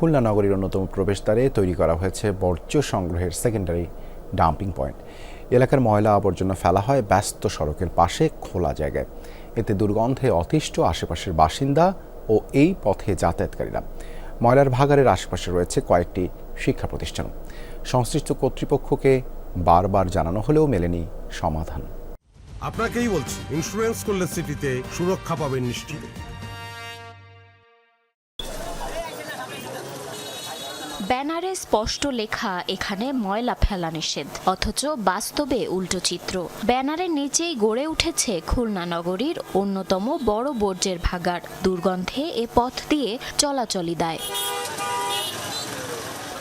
খুলনা নগরীর অন্যতম প্রবেশদ্বারে তৈরি করা হয়েছে বর্জ্য সংগ্রহের সেকেন্ডারি ডাম্পিং পয়েন্ট এলাকার ময়লা আবর্জনা ফেলা হয় ব্যস্ত সড়কের পাশে খোলা জায়গায়। এতে দুর্গন্ধে অতিষ্ঠ আশেপাশের বাসিন্দা ও এই পথে যাতায়াতকারীরা। ময়লার ভাগাড়ের আশেপাশে রয়েছে কয়েকটি শিক্ষা প্রতিষ্ঠান। সংশ্লিষ্ট কর্তৃপক্ষকে বারবার জানানো হলেও মেলেনি সমাধান। আপনাকেই বলছি ইন্স্যুরেন্স করলে সিটিতে সুরক্ষা পাবেন নিশ্চিত। ব্যানারে স্পষ্ট লেখা, এখানে ময়লা ফেলা নিষেধ। অথচ বাস্তবে উল্টো চিত্র। ব্যানারের নিচেই গড়ে উঠেছে খুলনা নগরীর অন্যতম বড় বর্জ্যের ভাগার দুর্গন্ধে এ পথ দিয়ে চলাচলি দেয়।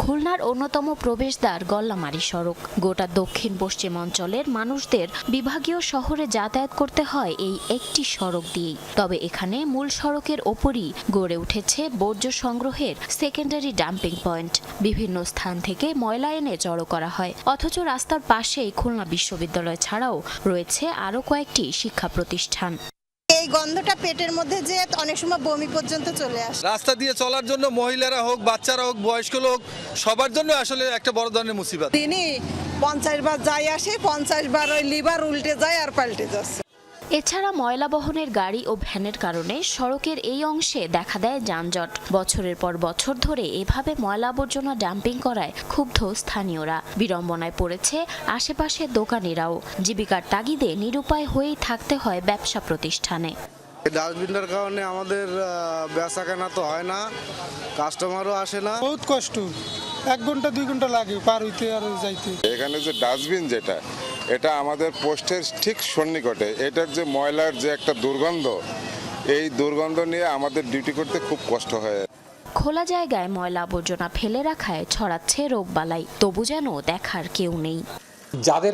খুলনার অন্যতম প্রবেশদ্বার গল্লামারি সড়ক। গোটা দক্ষিণ পশ্চিম অঞ্চলের মানুষদের বিভাগীয় শহরে যাতায়াত করতে হয় এই একটি সড়ক দিয়েই। তবে এখানে মূল সড়কের ওপরই গড়ে উঠেছে বর্জ্য সংগ্রহের সেকেন্ডারি ডাম্পিং পয়েন্ট বিভিন্ন স্থান থেকে ময়লা এনে জড়ো করা হয়। অথচ রাস্তার পাশেই খুলনা বিশ্ববিদ্যালয় ছাড়াও রয়েছে আরও কয়েকটি শিক্ষা প্রতিষ্ঠান। এই গন্ধটা পেটের মধ্যে যে অনেক সময় বমি পর্যন্ত চলে আসে। রাস্তা দিয়ে চলার জন্য মহিলারা হোক বাচ্চারা হোক বয়স্ক লোক সবার জন্য আসলে একটা বড় ধরনের মুসিবত। তিনি পঞ্চাশ বার যাই আসে পঞ্চাশ বার ওই লিভার উল্টে যায় আর পাল্টে যাচ্ছে। এছাড়া ময়লা বহনের গাড়ি ও ভ্যানের কারণে সড়কের এই অংশে দেখা দেয় যানজট। বছরের পর বছর ধরে এভাবে ময়লা আবর্জনা ডাম্পিং করায় ক্ষুব্ধ স্থানীয়রা। বিড়ম্বনায় পড়েছে আশেপাশের দোকানিরাও। জীবিকার তাগিদে নিরুপায় হয়েই থাকতে হয় ব্যবসা প্রতিষ্ঠানে। ডাস্টবিনটার কারণে আমাদের বেচা কেনা তো হয় না কাস্টমারও আসে না। বহুত কষ্ট। এক ঘণ্টা দুই ঘণ্টা লাগে পার হইতে আর যাইতে। এখানে যে ডাস্টবিন যেটা এটা আমাদের পোস্টের ঠিক সন্নিকটে। এটার যে ময়লার যে একটা দুর্গন্ধ এই দুর্গন্ধ নিয়ে আমাদের ডিউটি করতে খুব কষ্ট হয়। খোলা জায়গায় ময়লা আবর্জনা ফেলে রাখায় ছড়াচ্ছে রোগবালাই। তবু যেন দেখার কেউ নেই। যাদের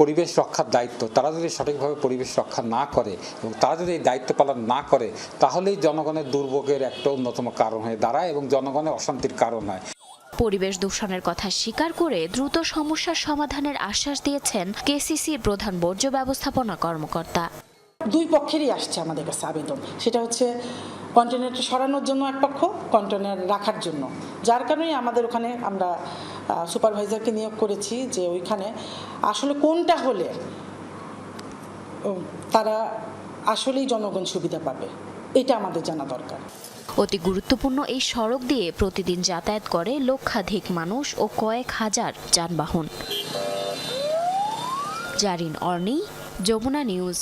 পরিবেশ রক্ষার দায়িত্ব তারা যদি সঠিকভাবে পরিবেশ রক্ষা না করে এবং তারা যদি এই দায়িত্ব পালন না করে তাহলেই জনগণের দুর্ভোগের একটা অন্যতম কারণ হয়ে দাঁড়ায় এবং জনগণের অশান্তির কারণ হয়। পরিবেশ দূষণের কথা স্বীকার করে দ্রুত সমস্যার সমাধানের আশ্বাস দিয়েছেন কেসিসির প্রধান বর্জ্য ব্যবস্থাপনা কর্মকর্তা। দুই পক্ষেরই আসছে আমাদের কাছে আবেদন। সেটা হচ্ছে কন্টেনারটা সরানোর জন্য এক পক্ষ কন্টেনার রাখার জন্য। যার কারণেই আমাদের ওখানে আমরা সুপারভাইজারকে নিয়োগ করেছি যে ওইখানে আসলে কোনটা হলে তারা আসলেই জনগণ সুবিধা পাবে। এটা আমাদের জানা দরকার। অতি গুরুত্বপূর্ণ এই সড়ক দিয়ে প্রতিদিন যাতায়াত করে লক্ষাধিক মানুষ ও কয়েক হাজার যানবাহন। জারিন অর্নি, যমুনা নিউজ।